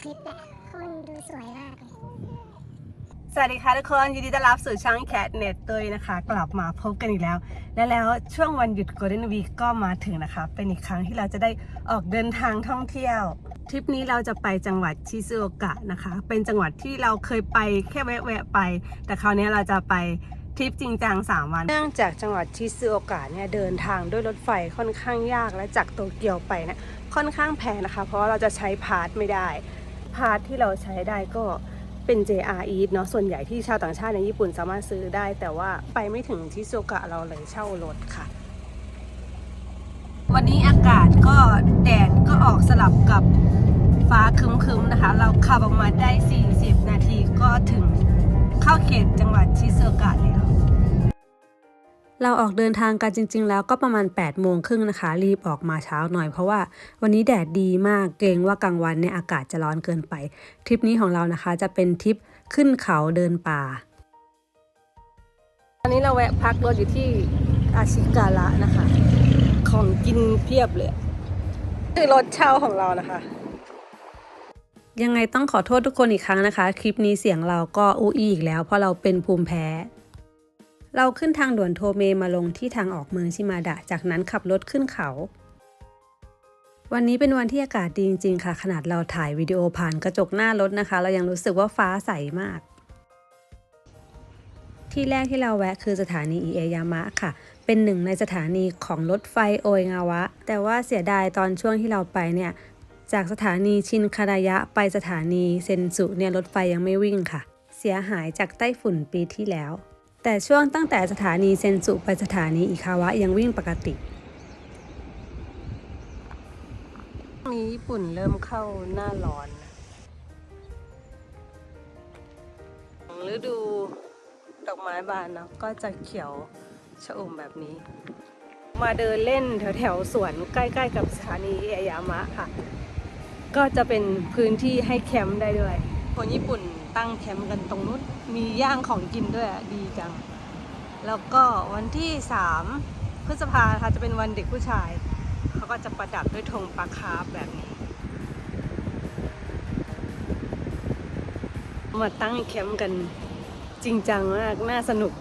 คลิปแหละเพราะมันดูสวยมากเลยสวัสดีค่ะทุกคนยินดีต้อนรับสู่ช่องแคทเน็ตตุยนะคะ กลับมาพบกันอีกแล้ว และแล้วช่วงวันหยุด Golden Week ก็มาถึงนะคะ เป็นอีกครั้งที่เราจะได้ออกเดินทางท่องเที่ยว ทริปนี้เราจะไปจังหวัดชิซูโอกะนะคะ เป็นจังหวัดที่เราเคยไปแค่แวะๆไป แต่คราวนี้เราจะไปทริปจริงจัง3วัน เนื่องจากจังหวัดชิซูโอกะเนี่ยเดินทางด้วยรถไฟค่อนข้างยากและจากโตเกียวไปเนี่ยค่อนข้างแพงนะคะ เพราะว่าเราจะใช้พาสไม่ได้ พาสที่เราใช้ได้ก็เป็น JR Eat เนาะส่วนใหญ่ที่ชาวต่างชาติในญี่ปุ่นสามารถซื้อได้ แต่ว่าไปไม่ถึงชิซูโอกะเราเลยเช่ารถค่ะ วันนี้อากาศก็แดดก็ออกสลับกับฟ้าครึมๆนะคะ เราขับออกมาได้ 40 นาทีก็ถึงเข้าเขตจังหวัดชิซูโอกะแล้ว เราออกเดินทางกันจริง ๆ แล้วก็ประมาณ8โมงครึ่งนะคะ รีบออกมาเช้าหน่อยเพราะว่าวันนี้แดดดีมากเกรงว่ากลางวันเนี่ยอากาศจะร้อนเกินไป ทริปนี้ของเรานะคะจะเป็นทริปขึ้นเขาเดินป่า ตอนนี้เราแวะพักรถอยู่ที่อาชิการะนะคะ ของกินเพียบเลยคือรถเช่าของเรานะคะ ยังไงต้องขอโทษทุกคนอีกครั้งนะคะ คลิปนี้เสียงเราก็อู้อีอีกแล้วเพราะเราเป็นภูมิแพ้ เราขึ้นทางด่วนโทเมมาลงที่ทางออกเมืองชิมาดะ จากนั้นขับรถขึ้นเขา วันนี้เป็นวันที่อากาศดีจริงๆค่ะ ขนาดเราถ่ายวิดีโอผ่านกระจกหน้ารถนะคะ เรายังรู้สึกว่าฟ้าใสมาก ที่แรกที่เราแวะคือสถานีอิเอยามะค่ะ เป็นหนึ่งในสถานีของรถไฟโอยงาวะ แต่ว่าเสียดายตอนช่วงที่เราไปเนี่ย จากสถานีชินคารายะไปสถานีเซนสุเนี่ยรถไฟยังไม่วิ่งค่ะ เสียหายจากไต้ฝุ่นปีที่แล้ว แต่ช่วงตั้งแต่สถานีเซนสุไปสถานีอิคาวะยังวิ่งปกติมีญี่ปุ่นเริ่มเข้าหน้าร้อนฤดูดอกไม้บานเนาะก็จะเขียวชอุ่มแบบนี้ มาเดินเล่นแถวแถวๆสวนใกล้ๆกับสถานีเอยามะค่ะ ก็จะเป็นพื้นที่ให้แคมป์ได้ด้วย คนญี่ปุ่น ตั้งแคมป์กันตรงนู้นมีย่างของกินด้วยอะดีจัง แล้วก็วันที่3พฤษภาค่ะจะเป็นวันเด็กผู้ชาย เขาก็จะประดับด้วยธงปลาคาร์ฟแบบนี้มาตั้งแคมป์กันจริงจังมาก น่าสนุก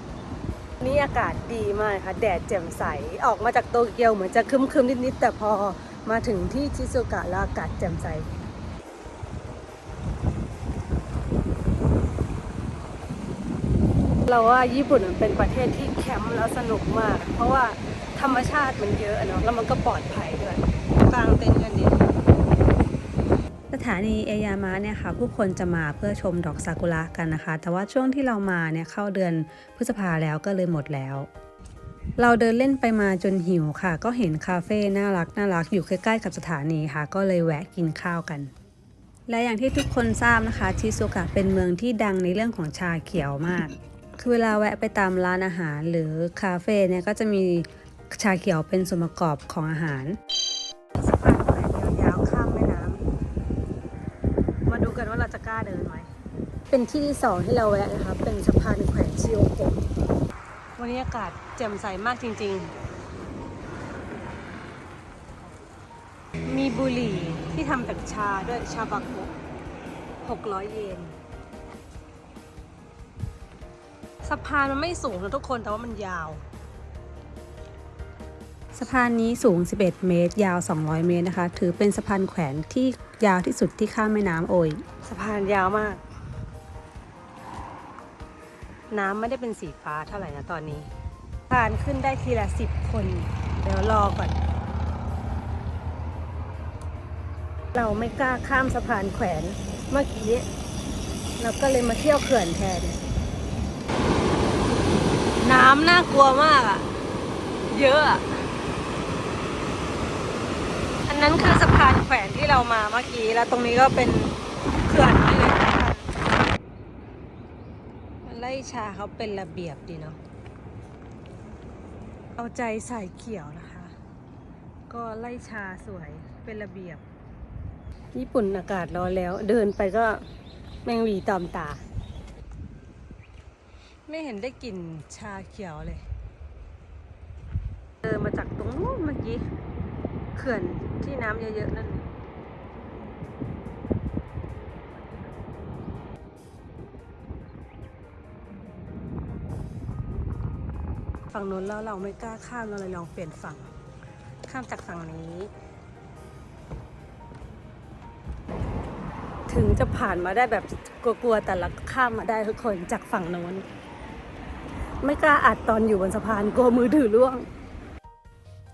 นี่อากาศดีมากค่ะ แดดแจ่มใส ออกมาจากโตเกียวเหมือนจะคึมๆนิดๆ แต่พอมาถึงที่ชิซูกะแล้วอากาศแจ่มใส เราว่าญี่ปุ่นมันเป็นประเทศที่แคมป์แล้วสนุกมาก เพราะว่าธรรมชาติมันเยอะเนาะแล้วมันก็ปลอดภัยด้วยกลางเต็นท์กันดีสถานีเอยามะเนี่ยค่ะผู้คนจะมาเพื่อชมดอกซากุระกันนะคะ แต่ว่าช่วงที่เรามาเนี่ยเข้าเดือนพฤษภาแล้วก็เลยหมดแล้ว เราเดินเล่นไปมาจนหิวค่ะ ก็เห็นคาเฟ่น่ารักน่ารักอยู่ใกล้ๆกับสถานีค่ะ ก็เลยแวะกินข้าวกัน และอย่างที่ทุกคนทราบนะคะชิซูกะเป็นเมืองที่ดังในเรื่องของชาเขียวมาก คือเวลาแวะไปตามร้านอาหารหรือคาเฟ่เนี่ยก็จะมีชาเขียวเป็นส่วนประกอบของอาหารสะพานแขวนยาวๆข้ามแม่น้ำมาดูกันว่าเราจะกล้าเดินไหมเป็นที่ที่สองที่เราแวะนะคะเป็นสะพานแขวนชิโอโกะวันนี้อากาศแจ่มใสมากจริง ๆ มีบุหรี่ที่ทำจากชาด้วยชาบักโกะ600 เยน สะพานมันไม่สูงนะทุกคนแต่ว่ามันยาว สะพานนี้สูง 11 เมตร ยาว 200 เมตรนะคะ ถือเป็นสะพานแขวนที่ยาวที่สุดที่ข้ามแม่น้ำโอยสะพานยาวมาก น้ำไม่ได้เป็นสีฟ้าเท่าไหร่นะตอนนี้สะพานขึ้นได้ทีละ 10 คน เดี๋ยวรอก่อนเราไม่กล้าข้ามสะพานแขวนเมื่อกี้ เราก็เลยมาเที่ยวเขื่อนแทน น้ำน่ากลัวมากอะเยอะอะอันนั้นคือสะพานแขวนที่เรามาเมื่อกี้ แล้วตรงนี้ก็เป็นเขื่อนไม่เล็กนะคะมันไล่ชาเขาเป็นระเบียบดีเนาะเอาใจใส่เขียวนะคะ ก็ไล่ชาสวยเป็นระเบียบ ญี่ปุ่นอากาศร้อนแล้ว เดินไปก็แมงวีตอมตา ไม่เห็นได้กลิ่นชาเขียวเลย เดิมาจากตรงนู้นเมื่อกี้ เขื่อนที่น้ำเยอะๆนั่นฝั่งนู้นแล้วเราไม่กล้าข้ามเราเลยลองเปลี่ยนฝั่ง ข้ามจากฝั่งนี้ ถึงจะผ่านมาได้แบบกลัวๆแต่ละข้ามมาได้ทุกคนจากฝั่งโน้น ไม่กล้าอัดตอนอยู่บนสะพานกลัวมือถือร่วง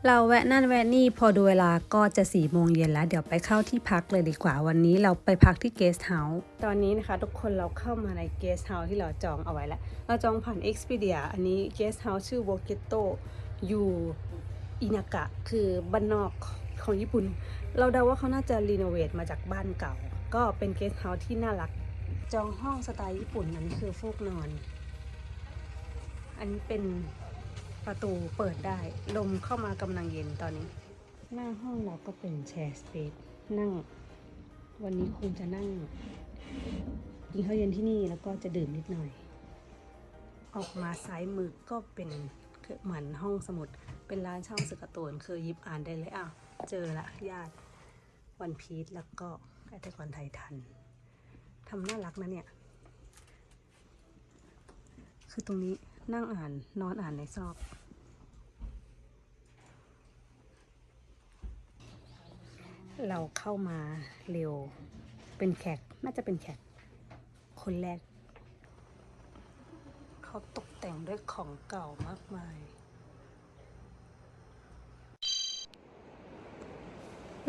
เราแวะนั่นแวะนี่พอดูเวลาก็จะสี่โมงเย็นแล้ว เดี๋ยวไปเข้าที่พักเลยดีกว่าวันนี้เราไปพักที่เกสต์เฮาส์ตอนนี้นะคะ ทุกคนเราเข้ามาในเกสต์เฮาส์ที่เราจองเอาไว้แล้ว เราจองผ่าน Expedia อันนี้เกสต์เฮาส์ชื่อ w o k e t o อยู่อินากะคือบ้านนอกของญี่ปุ่น เราเดาว่าเขาน่าจะรีโนเวทมาจากบ้านเก่า ก็เป็นเกสต์เฮาส์ที่น่ารัก จองห้องสไตล์ญี่ปุ่นอันนี้คือฟูกนอน อันนี้เป็นประตูเปิดได้ ลมเข้ามากำลังเย็นตอนนี้ หน้าห้องเราก็เป็นแชร์สเปซนั่ง วันนี้คงจะนั่งกินข้าวเย็นที่นี่แล้วก็จะดื่มนิดหน่อย ออกมาซ้ายมือก็เป็นเหมือนห้องสมุด เป็นร้านเช่าสื่อการ์ตูนคือหยิบอ่านได้เลยอะเจอละญาติวันพีชแล้วก็แอตกอนไททันทำน่ารักนะเนี่ย คือตรงนี้ นั่งอ่านนอนอ่านในซอกเราเข้ามาเร็ว เป็นแขก น่าจะเป็นแขก คนแรก เขาตกแต่งด้วยของเก่ามากมาย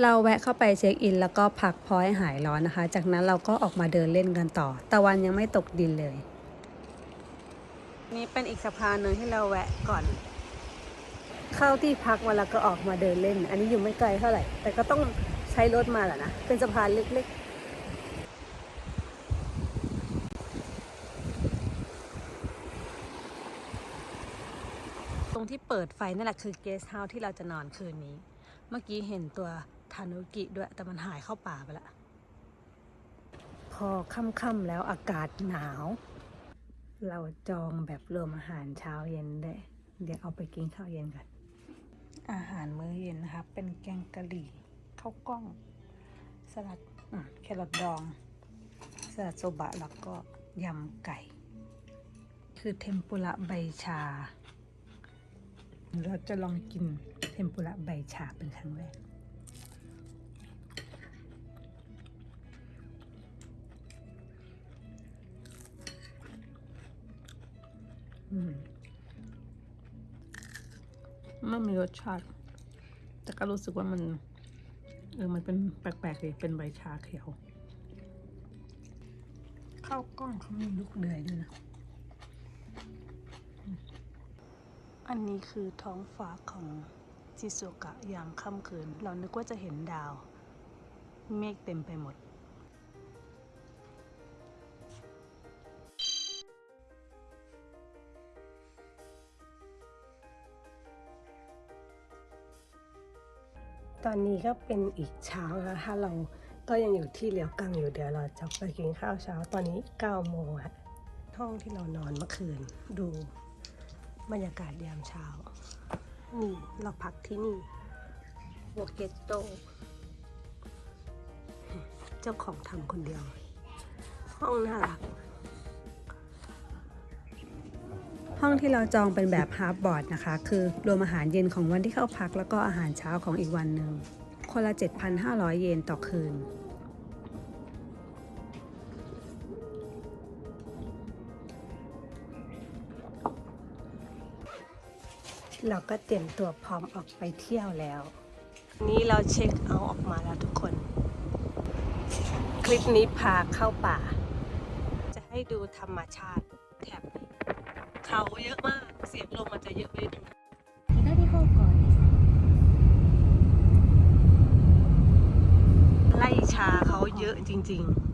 เราแวะเข้าไปเช็คอิน แล้วก็พักพอยหายร้อนนะคะ จากนั้นเราก็ออกมาเดินเล่นกันต่อ ตะวันยังไม่ตกดินเลย นี่เป็นอีกสะพานหนึ่งที่เราแวะก่อน เข้าที่พักมาแล้วก็ออกมาเดินเล่น อันนี้อยู่ไม่ไกลเท่าไหร่ แต่ก็ต้องใช้รถมาแหละนะ เป็นสะพานเล็กๆ ตรงที่เปิดไฟนั่นแหละคือเกสต์เฮาส์ที่เราจะนอนคืนนี้ เมื่อกี้เห็นตัวทานุกิด้วย แต่มันหายเข้าป่าไปละ พอค่ำๆแล้วอากาศหนาว เราจองแบบรวมอาหารเช้าเย็นได้ เดี๋ยวเอาไปกินข้าวเย็นกัน อาหารมื้อเย็นนะคะเป็นแกงกะหรี่ข้าวกล้อง สลัดแครอทดอง สลัดโซบะแล้วก็ยำไก่ คือเทมปุระใบชา เราจะลองกินเทมปุระใบชาเป็นครั้งแรก มไม่มีรสชาติ แต่ก็รู้สึกว่ามัน เออ มันเป็นแปลกๆเลยเป็นใบชาเขียว ข้าวกล้องเขามีลูกเดือยด้วยนะ อันนี้คือท้องฟ้าของชิโซกะยามค่ำคืน เรานึกว่าจะเห็นดาว เมฆเต็มไปหมด ตอนนี้ก็เป็นอีกเช้าแล้วถ้าเราก็ยังอยู่ที่เลียวกังอยู่เดี๋ยวเราจะไปกินข้าวเช้าตอนนี้9โมงอะห้องที่เรานอนเมื่อคืน ดูบรรยากาศยามเช้า นี่เราพักที่นี่วอเกตโตเจ้าของทำคนเดียว ห้องน่ารัก ห้องที่เราจองเป็นแบบฮาร์ฟบอร์ดนะคะ คือรวมอาหารเย็นของวันที่เข้าพัก แล้วก็อาหารเช้าของอีกวันหนึ่ง คนละ 7,500 เยนต่อคืน เราก็เตรียมตัวพร้อมออกไปเที่ยวแล้ว นี่เราเช็คเอาท์ออกมาแล้วทุกคน คลิปนี้พาเข้าป่า จะให้ดูธรรมชาติ เขาเยอะมาก เสียงลมมันจะเยอะไปหนึ่งไล่ชาเขาเยอะจริง ๆ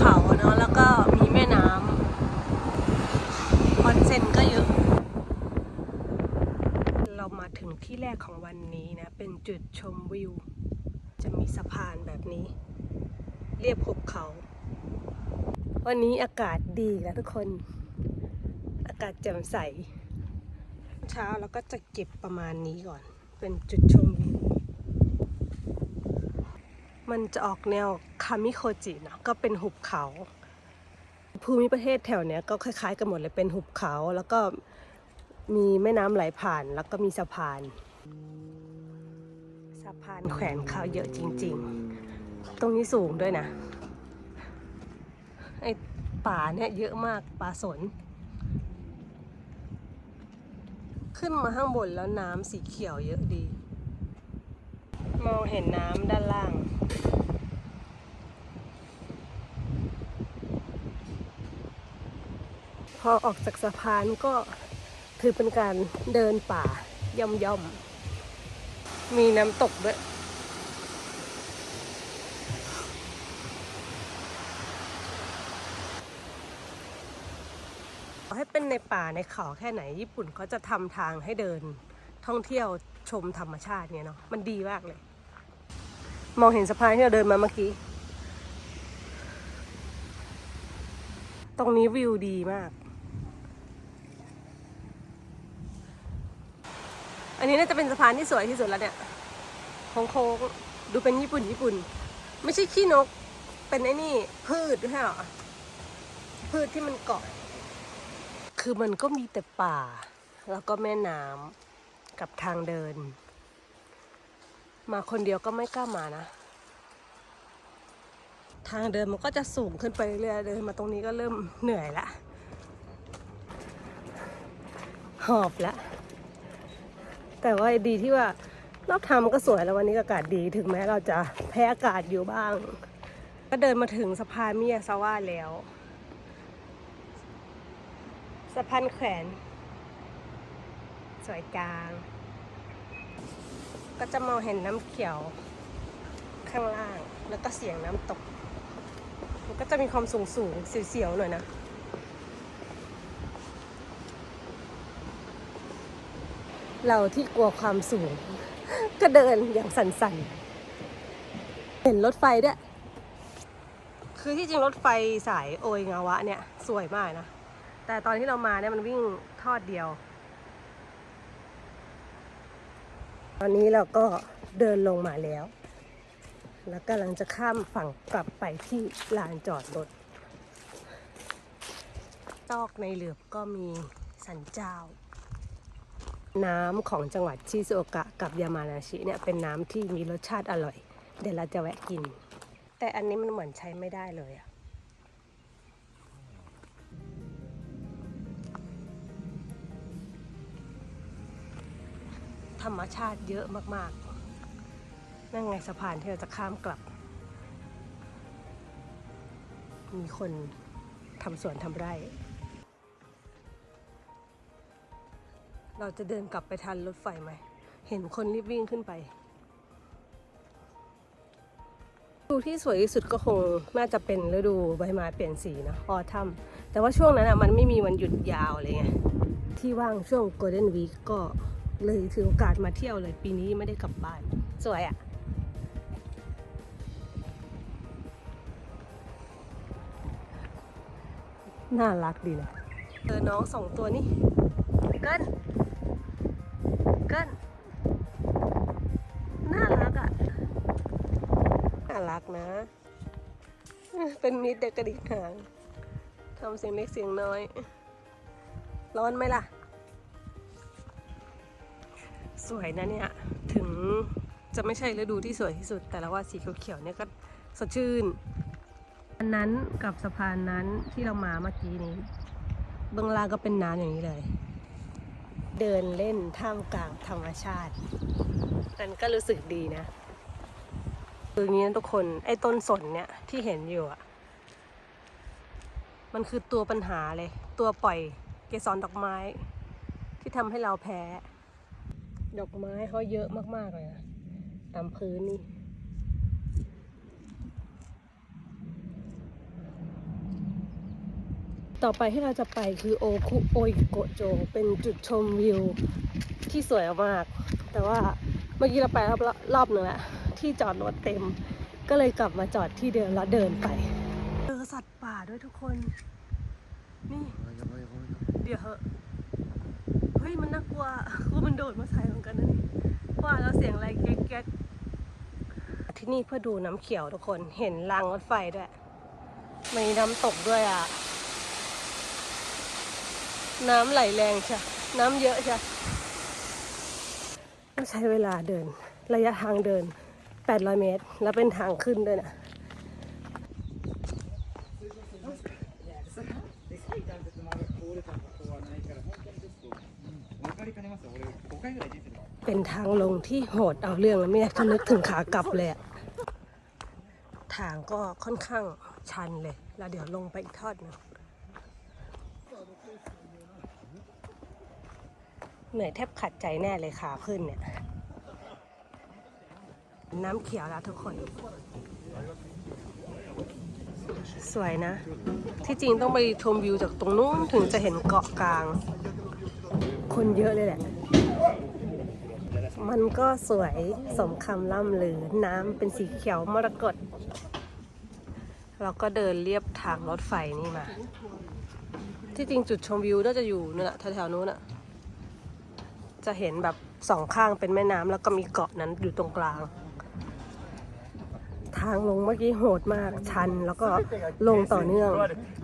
ขาเนาะแล้วก็มีแม่น้ำออนเซนก็เยอะ เรามาถึงที่แรกของวันนี้นะ เป็นจุดชมวิว จะมีสะพานแบบนี้ เรียบหุบเขา วันนี้อากาศดีนะทุกคน อากาศแจ่มใส เช้าเราก็จะเก็บประมาณนี้ก่อน เป็นจุดชมวิว มันจะออกแนวคามิโคจิเนาะก็เป็นหุบเขา ภูมิประเทศแถวเนี้ยก็คล้ายๆกันหมดเลยเป็นหุบเขาแล้วก็มีแม่น้ำไหลผ่านแล้วก็มีสะพาน สะพานแขวนเขาเยอะจริง ๆ ตรงนี้สูงด้วยนะ ไอป่าเนี่ยเยอะมากป่าสน ขึ้นมาข้างบนแล้วน้ำสีเขียวเยอะดี มองเห็นน้ำด้านล่างพอออกจากสะพานก็ถือเป็นการเดินป่าย่อมย่อม มีน้ำตกด้วย ให้เป็นในป่าในเขาแค่ไหนญี่ปุ่นเขาจะทำทางให้เดินท่องเที่ยวชมธรรมชาติเนี่ยเนาะมันดีมากเลย มองเห็นสะพานที่เราเดินมาเมื่อกี้ ตรงนี้วิวดีมาก อันนี้น่าจะเป็นสะพานที่สวยที่สุดแล้วเนี่ยโค้งๆดูเป็นญี่ปุ่นญี่ปุ่น ไม่ใช่ขี้นกเป็นไอ้นี่พืชด้วยเหรอพืชที่มันเกาะ คือมันก็มีแต่ป่า แล้วก็แม่น้ำกับทางเดิน มาคนเดียวก็ไม่กล้ามานะ ทางเดินมันก็จะสูงขึ้นไปเรื่อยเดินมาตรงนี้ก็เริ่มเหนื่อยละ หอบละ แต่ว่าดีที่ว่ารอบทางมันก็สวยแล้ววันนี้อากาศดีถึงแม้เราจะแพ้อากาศอยู่บ้าง ก็เดินมาถึงสะพานมิยาซาว่าแล้วะพานแขวน สวยจางก็จะมองเห็นน้ำเขียวข้างล่าง แล้วก็เสียงน้ำตก มันก็จะมีความสูงสูงเสียวๆหน่อยนะ เราที่กลัวความสูง ก็เดินอย่างสั่นๆ เห็นรถไฟด้วย คือที่จริงรถไฟสายโอยงาวะเนี่ย สวยมากนะ แต่ตอนที่เรามาเนี่ยมันวิ่งทอดเดียว ตอนนี้เราก็เดินลงมาแล้ว แล้วกำลังจะข้ามฝั่งกลับไปที่ลานจอดรถ ตอกในเหลือบก็มีสันเจ้า น้ำของจังหวัดชิซูโอกะกับยามานาชิเนี่ยเป็นน้ำที่มีรสชาติอร่อย เดี๋ยวเราจะแวะกิน แต่อันนี้มันเหมือนใช้ไม่ได้เลยอะ รรมชาติเยอะมากๆ นั่นไงสะพานที่เราจะข้ามกลับ มีคนทำสวนทำไร่ เราจะเดินกลับไปทันรถไฟไหม เห็นคนรีบวิ่งขึ้นไปฤดูที่สวยที่สุดก็คงน่าจะเป็นฤดูใบไม้เปลี่ยนสีนะออทัมแต่ว่าช่วงนั้นอะมันไม่มีวันหยุดยาวเลยไงที่ว่างช่วง Golden Week ก็ เลยถือโอกาสมาเที่ยวเลยปีนี้ไม่ได้กลับบ้าน สวยอะ่ะ น่ารักดีนะเจอน้องสองตัวนี่เกินเกินน่ารักอะ่ะ น่ารักนะ เป็นมิตรเด็กกระดิกหางทำเสียงเล็กเสียงน้อย ร้อนไหมล่ะ สวยนะเนี่ย ถึงจะไม่ใช่ฤดูที่สวยที่สุด แต่ละว่าสีเขียวๆเนี่ยก็สดชื่น อันนั้นกับสะพานนั้นที่เรามาเมื่อกี้นี้เบื้องล่างก็เป็นน้ำอย่างนี้เลย เดินเล่นท่ามกลางธรรมชาติ มันก็รู้สึกดีนะคืออย่างนี้นะทุกคนไอ้ต้นสนเนี่ยที่เห็นอยู่อะมันคือตัวปัญหาเลย ตัวปล่อยเกสรดอกไม้ ที่ทำให้เราแพ้ ดอกไม้เขาเยอะมากๆเลยนะตามพื้นนี่ต่อไปที่เราจะไปคือโอคุโอยโกโจ เป็นจุดชมวิวที่สวยมาก แต่ว่าเมื่อกี้เราไปรอบรอบหนึ่งแล้วที่จอดรถเต็ม ก็เลยกลับมาจอดที่เดิมแล้วเดินไปเจอสัตว์ป่าด้วยทุกคน นี่ เดี๋ยวเหอะเฮ้ยมันน่ากลัวคือมันโดดมาใส่เหมือนกันนะนี่ว่าแล้วเสียงอะไรแก๊กๆที่นี่เพื่อดูน้ำเขียวทุกคนเห็นรางรถไฟด้วยมีน้ำตกด้วยอะ น้ำไหลแรงใช่น้ำเยอะใช่ต้องใช้เวลาเดิน ระยะทางเดิน 800 เมตร แล้วเป็นทางขึ้นด้วยนะ เป็นทางลงที่โหดเอาเรื่องแล้วไม่อยากจะนึกถึงขากลับเลยอะทางก็ค่อนข้างชันเลย แล้วเดี๋ยวลงไปอีกทอดหนึงเหนื่อยแทบขัดใจแน่เลยขาขึ้นเนี่ย น้ำเขียวแล้วทุกคน สวยนะ ที่จริงต้องไปชมวิวจากตรงนู้นถึงจะเห็นเกาะกลาง คนเยอะเลยแหละ มันก็สวยสมคำล่ำลือ น้ำเป็นสีเขียวมรกตเราก็เดินเรียบทางรถไฟนี่มา ที่จริงจุดชมวิวน่าจะอยู่นั่นแหละแถวๆนู้นอะจะเห็นแบบสองข้างเป็นแม่น้ำแล้วก็มีเกาะนั้นอยู่ตรงกลาง ทางลงเมื่อกี้โหดมากชันแล้วก็ลงต่อเนื่อง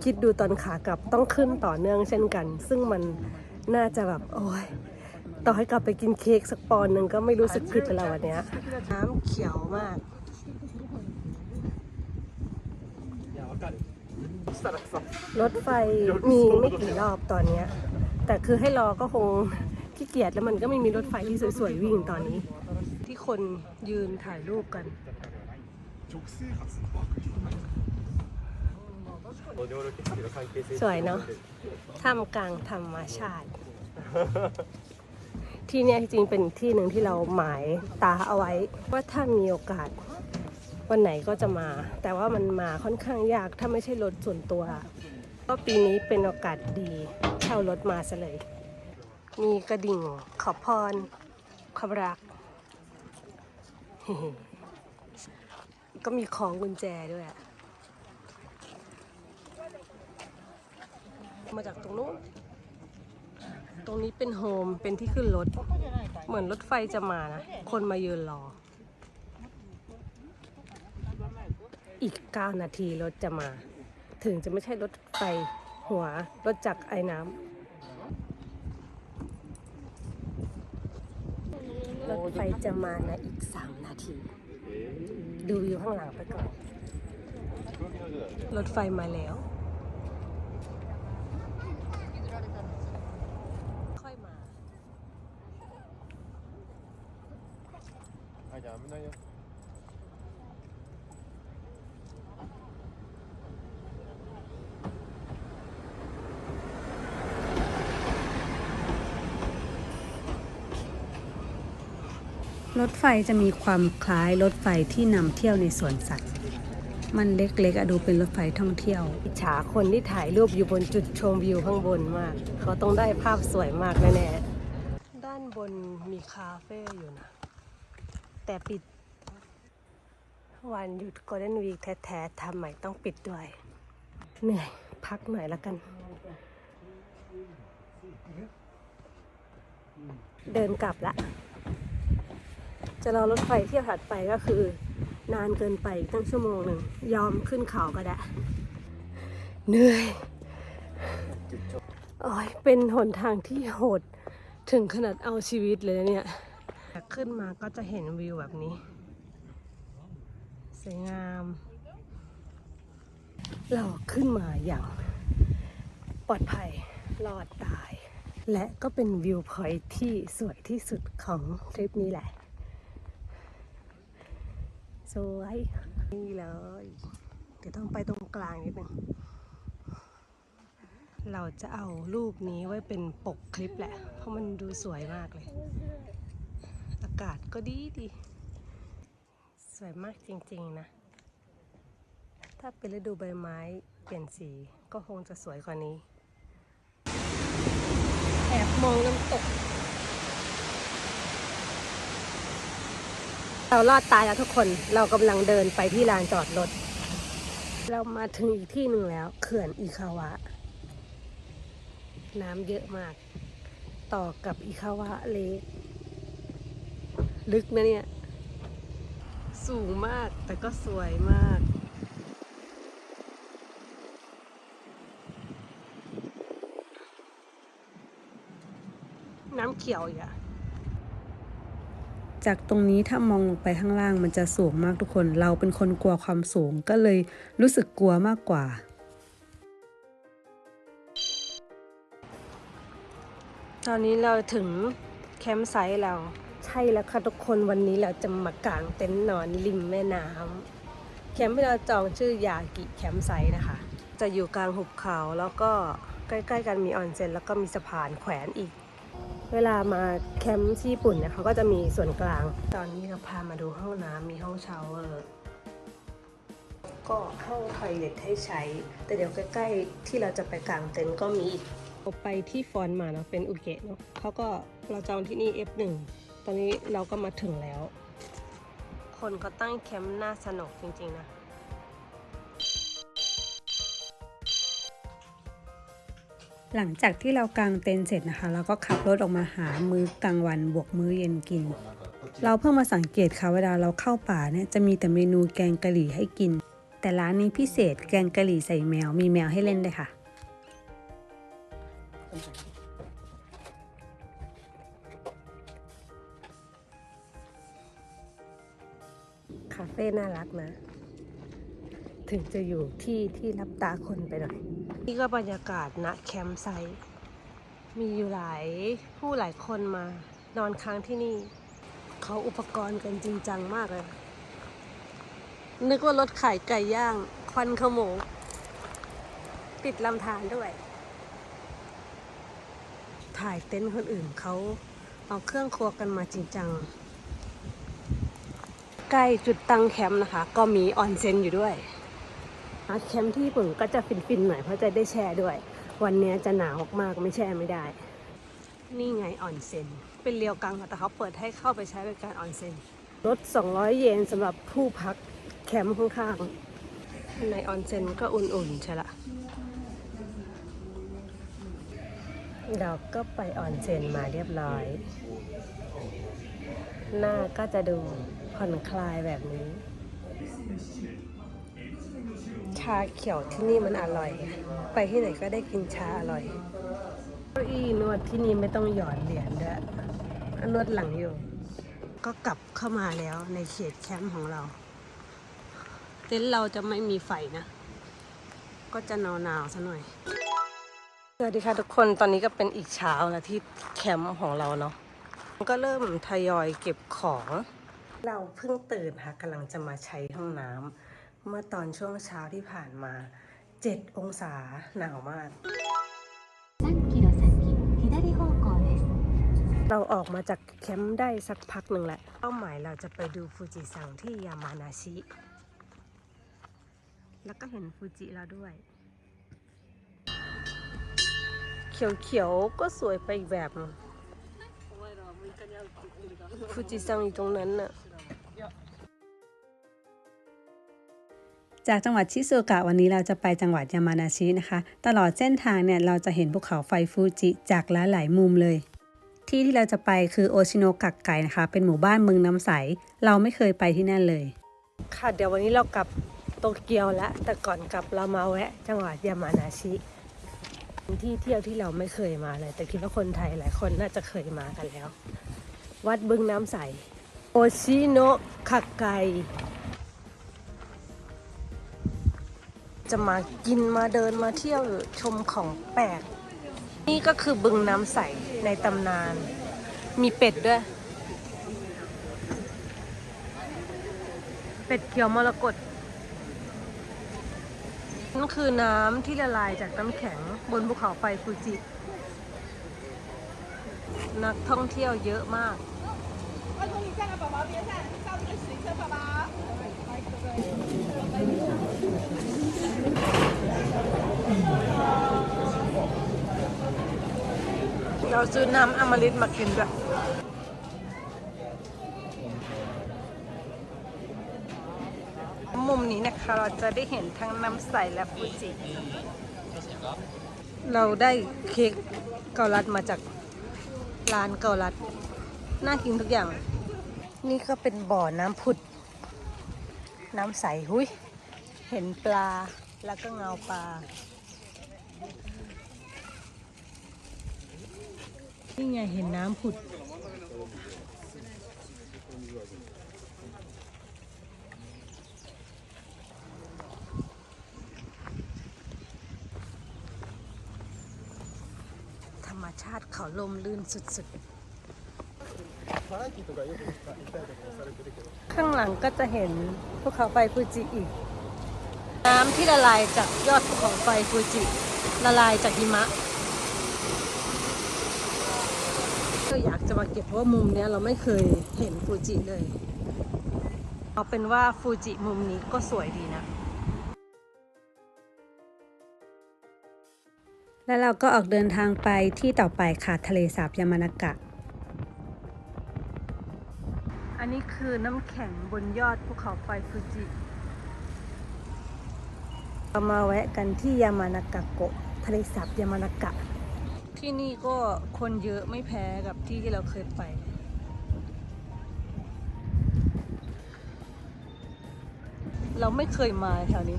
คิดดูตอนขากลับต้องขึ้นต่อเนื่องเช่นกัน ซึ่งมันน่าจะแบบโอ้ย ต่อให้กลับไปกินเค้กสักปอนด์หนึ่งก็ไม่รู้สึกผิดแล้ววันเนี้ยน้ำเขียวมากรถไฟมีไม่กี่รอบตอนเนี้ยแต่คือให้รอก็คงขี้เกียจแล้วมันก็ไม่มีรถไฟที่สวยๆวิ่งตอนนี้ ที่คนยืนถ่ายรูปกันสวยเนาะท่ามกลางธรรมชาติ ที่เนี่ยจริงเป็นที่หนึ่งที่เราหมายตาเอาไว้ ว่าถ้ามีโอกาสวันไหนก็จะมา แต่ว่ามันมาค่อนข้างยากถ้าไม่ใช่รถส่วนตัว ก็ปีนี้เป็นโอกาสดีเช่ารถมาซะเลย มีกระดิ่งขอพรความรัก ก็มีของกุญแจด้วยมาจากตรงนู้น ตรงนี้เป็นโฮม เป็นที่ขึ้นรถ เหมือนรถไฟจะมานะ คนมายืนรอ อีก 9 นาทีรถจะมา ถึงจะไม่ใช่รถไฟหัว รถจักรไอ้น้ำ รถไฟจะมาในอีก 3 นาที ดูวิวข้างหลังไปก่อน รถไฟมาแล้ว ไฟจะมีความคล้ายรถไฟที่นำเที่ยวในสวนสัตว์ มันเล็กๆอะดูเป็นรถไฟท่องเที่ยวอิจฉาคนที่ถ่ายรูปอยู่บนจุดชมวิวข้างบนมาก เขาต้องได้ภาพสวยมากแน่ๆด้านบนมีคาเฟ่อยู่นะ แต่ปิด วันหยุด Golden Week แท้ๆทำไมต้องปิดด้วย เหนื่อยพักหน่อยละกันเดินกลับละ จะรอรถไฟเที่ยวถัดไปก็คือ นานเกินไปตั้งชั่วโมงหนึ่งยอมขึ้นเขาก็ได้เหนื่อยโอ้ยเป็นหนทางที่โหดถึงขนาดเอาชีวิตเลยเนี่ยแต่ขึ้นมาก็จะเห็นวิวแบบนี้ สวยงาม เราขึ้นมาอย่างปลอดภัยรอดตาย และก็เป็นวิวพอยที่สวยที่สุดของทริปนี้แหละ สวยนี่เลย เดี๋ยวต้องไปตรงกลางนิดนึงเราจะเอารูปนี้ไว้เป็นปกคลิปแหละ เพราะมันดูสวยมากเลย อากาศก็ดีดี สวยมากจริงๆนะ ถ้าเป็นฤดูใบไม้เปลี่ยนสีก็คงจะสวยกว่านี้ แอบมองน้ำตก เราลอดตายแล้วทุกคน เรากำลังเดินไปที่ลานจอดรถ เรามาถึงอีกที่หนึ่งแล้ว เขื่อนอีคาวะ น้ำเยอะมาก ต่อกับอีคาวะเลกลึกนะเนี่ย สูงมากแต่ก็สวยมากน้ำเขียวอีกอะ จากตรงนี้ถ้ามองลงไปข้างล่างมันจะสูงมากทุกคน เราเป็นคนกลัวความสูงก็เลยรู้สึกกลัวมากกว่า ตอนนี้เราถึงแคมป์ไซต์เรา ใช่แล้วค่ะทุกคนวันนี้เราจะมากางเต็นท์นอนริมแม่น้ำแคมป์ที่เราจองชื่อยากิแคมป์ไซต์นะคะ จะอยู่กลางหุบเขาแล้วก็ใกล้ๆกันมีออนเซ็นแล้วก็มีสะพานแขวนอีก เวลามาแคมป์ที่ญี่ปุ่นเนี่ยเขาก็จะมีส่วนกลาง ตอนนี้เราพามาดูห้องน้ำมีห้องชาวเวอร์ก็ห้องทอยเล็ตให้ใช้ แต่เดี๋ยวใกล้ๆ ที่เราจะไปกางเต็นท์ก็มีอีกเราไปที่ฟอนมาเนาะเป็นอุเกะเนาะเขาก็เราจองที่นี่ F1 ตอนนี้เราก็มาถึงแล้ว คนก็ตั้งแคมป์น่าสนุกจริงๆนะ หลังจากที่เรากางเต็นท์เสร็จนะคะเราก็ขับรถออกมาหามื้อกลางวันบวกมื้อเย็นกิน เราเพิ่งมาสังเกตค่ะเวลาเราเข้าป่าเนี่ยจะมีแต่เมนูแกงกะหรี่ให้กิน แต่ร้านนี้พิเศษแกงกะหรี่ใส่แมวมีแมวให้เล่นด้วยค่ะคาเฟ่น่ารักนะ ถึงจะอยู่ที่ที่รับตาคนไปหน่อย นี่ก็บรรยากาศณแคมป์ไซต์มีอยู่หลายผู้หลายคนมานอนค้างที่นี่ เขาอุปกรณ์กันจริงจังมากเลย นึกว่ารถขายไก่ย่าง ควันขโมงติดลำธารด้วย ถ่ายเต็นท์คนอื่นเขาเอาเครื่องครัวกันมาจริงจัง ใกล้จุดตั้งแคมป์นะคะ ก็มีออนเซ็นอยู่ด้วย แคมป์ที่ญี่ปุ่นก็จะฟินๆหน่อยเพราะจะได้แช่ด้วย วันนี้จะหนาวมากๆไม่แช่ไม่ได้ นี่ไงออนเซ็น เป็นเรียวกังแต่เขาเปิดให้เข้าไปใช้บริการออนเซ็นลด 200 เยนสำหรับผู้พักแคมป์ข้างๆในออนเซ็นก็อุ่นๆใช่ละเราก็ไปออนเซ็นมาเรียบร้อย หน้าก็จะดูผ่อนคลายแบบนี้าเขียวที่นี่มันอร่อย ไปที่ไหนก็ได้กินชาอร่อยเก้าอี้นวดที่นี่ไม่ต้องหยอดเหรียญด้วยนวดหลังอยู่ ก็กลับเข้ามาแล้วในเขตแคมป์ของเรา เต็นท์เราจะไม่มีไฟนะ ก็จะหนาวๆซะหน่อย สวัสดีค่ะทุกคนตอนนี้ก็เป็นอีกเช้าแล้วที่แคมป์ของเราเนาะก็เริ่มทยอยเก็บของ เราเพิ่งตื่นค่ะกำลังจะมาใช้ห้องน้ำ เมื่อตอนช่วงเช้าที่ผ่านมา 7 องศาหนาวมาก เราออกมาจากแคมป์ได้สักพักหนึ่งแหละ เป้าหมายเราจะไปดูฟูจิซังที่ยามานาชิ แล้วก็เห็นฟูจิแล้วด้วย เขียวๆ ก็สวยไปอีกแบบ ฟูจิซังอยู่ตรงนั้นน่ะ จากจังหวัดชิซูกะวันนี้เราจะไปจังหวัดยามานาชินะคะ ตลอดเส้นทางเนี่ยเราจะเห็นภูเขาไฟฟูจิจากหลายๆมุมเลย ที่ที่เราจะไปคือโอชิโนกักไก่นะคะ เป็นหมู่บ้านเมืองน้ำใส เราไม่เคยไปที่นั่นเลย ค่ะเดี๋ยววันนี้เรากลับโตเกียวแล้วแต่ก่อนกลับเรามาแวะ จังหวัดยามานาชิที่เที่ยวที่เราไม่เคยมาเลย แต่คิดว่าคนไทยหลายคนน่าจะเคยมากันแล้ว วัดบึงน้ำใสโอชิโนะคักไก จะมากินมาเดินมาเที่ยวชมของแปลก นี่ก็คือบึงน้ำใสในตำนาน มีเป็ดด้วย เป็ดเขียวมรกตนั่นคือน้ำที่ละลายจากน้ำแข็งบนภูเขาไฟฟูจิ นักท่องเที่ยวเยอะมาก เราซื้อน้ำอมฤตมากินด้วยมุมนี้นะคะเราจะได้เห็นทั้งน้ำใสและฟูจิ เราได้เค้กเกาลัดมาจากร้านเกาลัด น่ากินทุกอย่าง นี่ก็เป็นบ่อน้ำผุด น้ำใส หุย เห็นปลาแล้วก็เงาปลา นี่ไงเห็นน้ำผุด ธรรมชาติเขาลมลื่นสุดๆข้างหลังก็จะเห็นภูเขาไฟฟูจิอีก น้ำที่ละลายจากยอดภูเขาไฟฟูจิ ละลายจากหิมะ ก็อยากจะมาเก็บเพราะว่ามุมเนี้ยเราไม่เคยเห็นฟูจิเลย เอาเป็นว่าฟูจิมุมนี้ก็สวยดีนะ แล้วเราก็ออกเดินทางไปที่ต่อไปค่ะทะเลสาบยามานากะ อันนี้คือน้ำแข็งบนยอดภูเขาไฟฟูจิเรามาแวะกันที่ยามานากะโกะทะเลสาบยามานากะ ที่นี่ก็คนเยอะไม่แพ้กับที่ที่เราเคยไป เราไม่เคยมาแถวนี้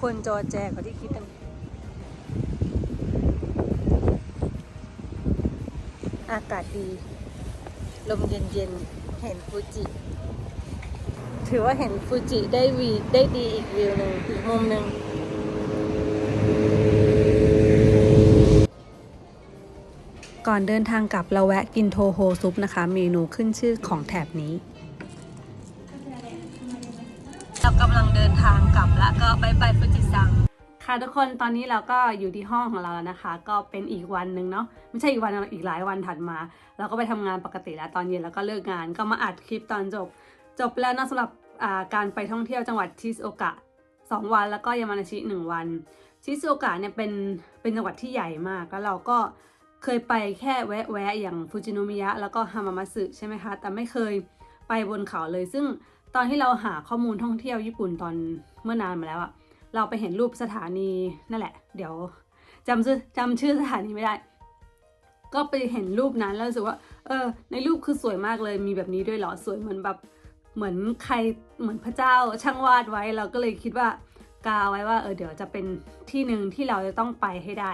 คนจอแจกว่าที่คิดกันอากาศดี ลมเย็นๆ เห็นฟูจิ ถือว่าเห็นฟูจิได้วีได้ดีอีกวิวหนึ่งอีกมุมหนึ่ง ก่อนเดินทางกลับเราแวะกินโทโฮซุปนะคะ เมนูขึ้นชื่อของแถบนี้ เรากำลังเดินทางกลับแล้วก็ไปไปฟูจิซังค่ะทุกคนตอนนี้เราก็อยู่ที่ห้องของเราแล้วนะคะ ก็เป็นอีกวันหนึ่งเนาะไม่ใช่อีกวันอีกหลายวันถัดมา เราก็ไปทำงานปกติแล้วตอนเย็นแล้วก็เลิกงาน ก็มาอัดคลิปตอนจบ จบแล้วนะสำหรับอ่าการไปท่องเที่ยวจังหวัดชิซุโอกะสองวันแล้วก็ยามานาชิหนึ่งวันชิซุโอกะเนี่ยเป็นเป็นจังหวัดที่ใหญ่มากแล้วเราก็ เคยไปแค่แวะแวะอย่างฟูจิโนมิยะแล้วก็ฮามามัสึใช่ไหมคะ แต่ไม่เคยไปบนเขาเลย ซึ่งตอนที่เราหาข้อมูลท่องเที่ยวญี่ปุ่นตอนเมื่อนานมาแล้วอะเราไปเห็นรูปสถานีนั่นแหละ เดี๋ยวจำชื่อจำชื่อสถานีไม่ได้ ก็ไปเห็นรูปนั้นแล้วรู้สึกว่า เออ ในรูปคือสวยมากเลยมีแบบนี้ด้วยเหรอสวยเหมือนแบบเหมือนใครเหมือนพระเจ้าช่างวาดไว้เราก็เลยคิดว่ากาไว้ว่าเออเดี๋ยวจะเป็นที่หนึ่งที่เราจะต้องไปให้ได้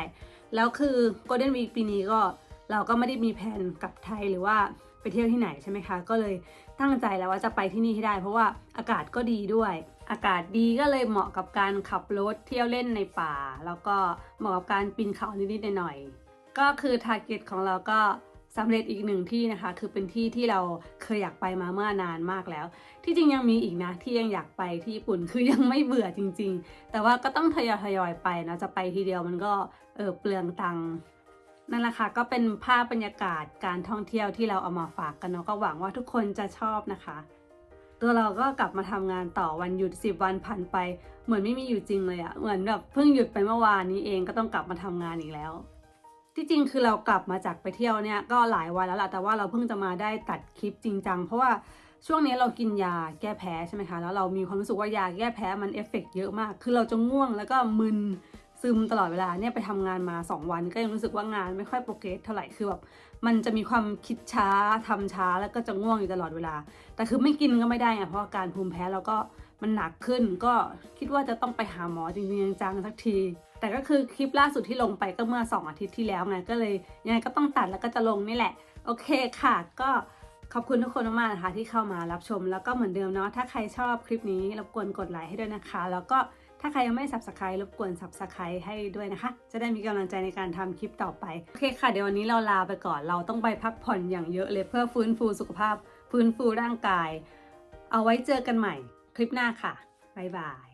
แล้วคือ Golden Week ปีนี้ก็เราก็ไม่ได้มีแผนกลับไทยหรือว่าไปเที่ยวที่ไหนใช่ไหมคะ ก็เลยตั้งใจแล้วว่าจะไปที่นี่ให้ได้ เพราะว่าอากาศก็ดีด้วย อากาศดีก็เลยเหมาะกับการขับรถเที่ยวเล่นในป่า แล้วก็เหมาะกับการปีนเขานิดๆหน่อยๆก็คือทาร์เก็ตของเราก็ สำเร็จอีกหนึ่งที่นะคะ คือเป็นที่ที่เราเคยอยากไปมาเมื่อนานมากแล้ว ที่จริงยังมีอีกนะ ที่ยังอยากไปที่ญี่ปุ่นคือยังไม่เบื่อจริง ๆ แต่ว่าก็ต้องทยอยทยอยๆไปนะจะไปทีเดียวมันก็เออเปลืองตังค์นั่นแหละค่ะก็เป็นภาพบรรยากาศการท่องเที่ยวที่เราเอามาฝากกันเนาะก็หวังว่าทุกคนจะชอบนะคะ ตัวเราก็กลับมาทำงานต่อวันหยุด 10 วันผ่านไป เหมือนไม่มีอยู่จริงเลยอะเหมือนแบบเพิ่งหยุดไปเมื่อวานนี้เองก็ต้องกลับมาทำงานอีกแล้ว ที่จริงคือเรากลับมาจากไปเที่ยวเนี่ยก็หลายวันแล้วล่ะแต่ว่าเราเพิ่งจะมาได้ตัดคลิปจริงจังเพราะว่าช่วงนี้เรากินยาแก้แพ้ใช่ไหมคะแล้วเรามีความรู้สึกว่ายาแก้แพ้มันเอฟเฟกต์เยอะมาก คือเราจะง่วงแล้วก็มึนซึมตลอดเวลาเนี่ยไปทำงานมา 2 วันก็ยังรู้สึกว่างานไม่ค่อยโปรเกรสเท่าไหร่คือแบบมันจะมีความคิดช้าทำช้าแล้วก็จะง่วงอยู่ตลอดเวลา แต่คือไม่กินก็ไม่ได้ไงเพราะอาการภูมิแพ้แล้วก็มันหนักขึ้นก็คิดว่าจะต้องไปหาหมอจริงๆจังสักที แต่ก็คือคลิปล่าสุดที่ลงไปก็เมื่อ 2 อาทิตย์ที่แล้วไงก็เลยยังไงก็ต้องตัดแล้วก็จะลงนี่แหละ โอเคค่ะ ก็ขอบคุณทุกคนมากๆนะคะที่เข้ามารับชมแล้วก็เหมือนเดิมเนาะถ้าใครชอบคลิปนี้รบกวนกดไลค์ให้ด้วยนะคะ แล้วก็ถ้าใครยังไม่ subscribe รบกวน subscribe ให้ด้วยนะคะ จะได้มีกำลังใจในการทำคลิปต่อไป โอเคค่ะ เดี๋ยววันนี้เราลาไปก่อน เราต้องไปพักผ่อนอย่างเยอะเลยเพื่อฟื้นฟูสุขภาพ ฟื้นฟูร่างกาย เอาไว้เจอกันใหม่ คลิปหน้าค่ะ บ๊ายบาย